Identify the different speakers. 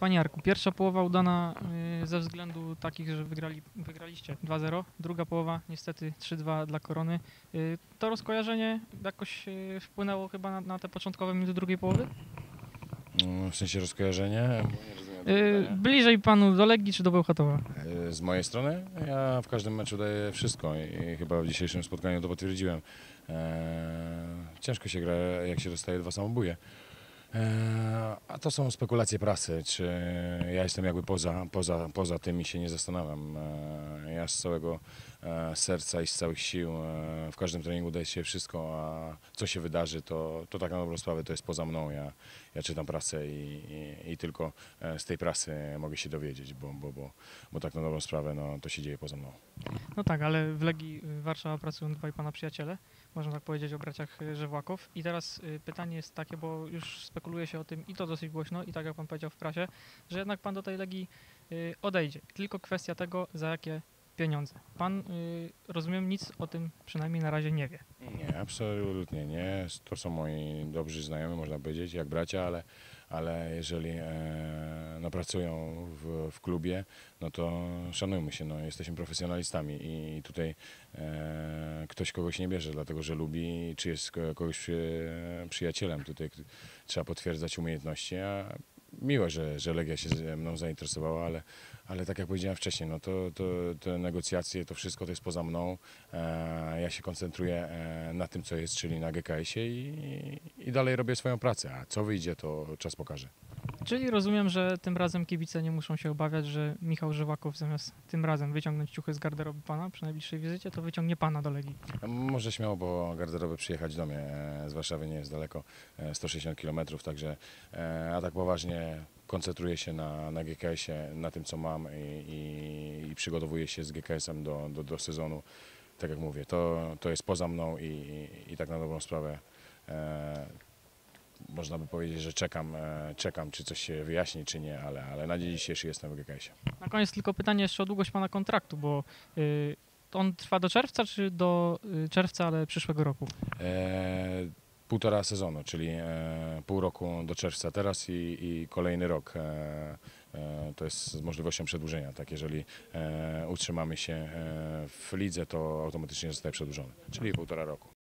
Speaker 1: Panie Jarku, pierwsza połowa udana y, ze względu takich, że wygrali, wygraliście 2-0, druga połowa niestety 3-2 dla Korony. Y, To rozkojarzenie jakoś y, wpłynęło chyba na, na te początkowe minuty drugiej połowy?
Speaker 2: Mm, W sensie rozkojarzenie?
Speaker 1: Y,
Speaker 2: pytania.
Speaker 1: Bliżej panu do Legii czy do Bełchatowa?
Speaker 2: E, Z mojej strony ja w każdym meczu daję wszystko i chyba w dzisiejszym spotkaniu to potwierdziłem. E, ciężko się gra, jak się dostaje dwa samobóje. E, to są spekulacje prasy, czy ja jestem jakby poza, poza, poza tym i się nie zastanawiam. E, ja z całego e, serca i z całych sił e, w każdym treningu daję się wszystko, a co się wydarzy, to, to tak na dobrą sprawę to jest poza mną. Ja, ja czytam prasę i, i, i tylko z tej prasy mogę się dowiedzieć, bo, bo, bo, bo tak na dobrą sprawę no, to się dzieje poza mną.
Speaker 1: No tak, ale w Legii y, Warszawa pracują dwaj pana przyjaciele, można tak powiedzieć o braciach y, Żewłakow. I teraz y, pytanie jest takie, bo już spekuluje się o tym i to dosyć głośno, i tak jak pan powiedział w prasie, że jednak pan do tej Legii odejdzie. Tylko kwestia tego, za jakie pieniądze. Pan, y, rozumiem, nic o tym przynajmniej na razie nie wie.
Speaker 2: Nie, absolutnie nie. To są moi dobrzy znajomi, można powiedzieć, jak bracia, ale, ale jeżeli e, no, pracują w, w klubie, no to szanujmy się, no, jesteśmy profesjonalistami i tutaj e, ktoś kogoś nie bierze, dlatego że lubi, czy jest ko- kogoś przy, przyjacielem. Tutaj trzeba potwierdzać umiejętności, a miło, że, że Legia się ze mną zainteresowała, ale, ale tak jak powiedziałem wcześniej, no to, to, te negocjacje, to wszystko to jest poza mną. E, ja się koncentruję e, na tym, co jest, czyli na GKS-ie i, i dalej robię swoją pracę, a co wyjdzie, to czas pokaże.
Speaker 1: Czyli rozumiem, że tym razem kibice nie muszą się obawiać, że Michał Żewakow zamiast tym razem wyciągnąć ciuchy z garderoby pana przy najbliższej wizycie, to wyciągnie pana do Legii.
Speaker 2: Może śmiało po garderobę przyjechać do mnie, e, z Warszawy nie jest daleko, e, 160 km, także e, a tak poważnie koncentruję się na, na GKS-ie, na tym, co mam i, i, i przygotowuję się z GKS-em do, do, do sezonu. Tak jak mówię, to, to jest poza mną i, i, tak na dobrą sprawę e, można by powiedzieć, że czekam, e, czekam, czy coś się wyjaśni, czy nie, ale, ale na dzień dzisiejszy jestem w GKS-ie.
Speaker 1: Na koniec tylko pytanie jeszcze o długość pana kontraktu, bo y, on trwa do czerwca, czy do y, czerwca, ale przyszłego roku?
Speaker 2: E, półtora sezonu, czyli e, pół roku do czerwca teraz i, i kolejny rok. E, e, to jest z możliwością przedłużenia. Tak, jeżeli e, utrzymamy się w lidze, to automatycznie zostaje przedłużony, czyli półtora roku.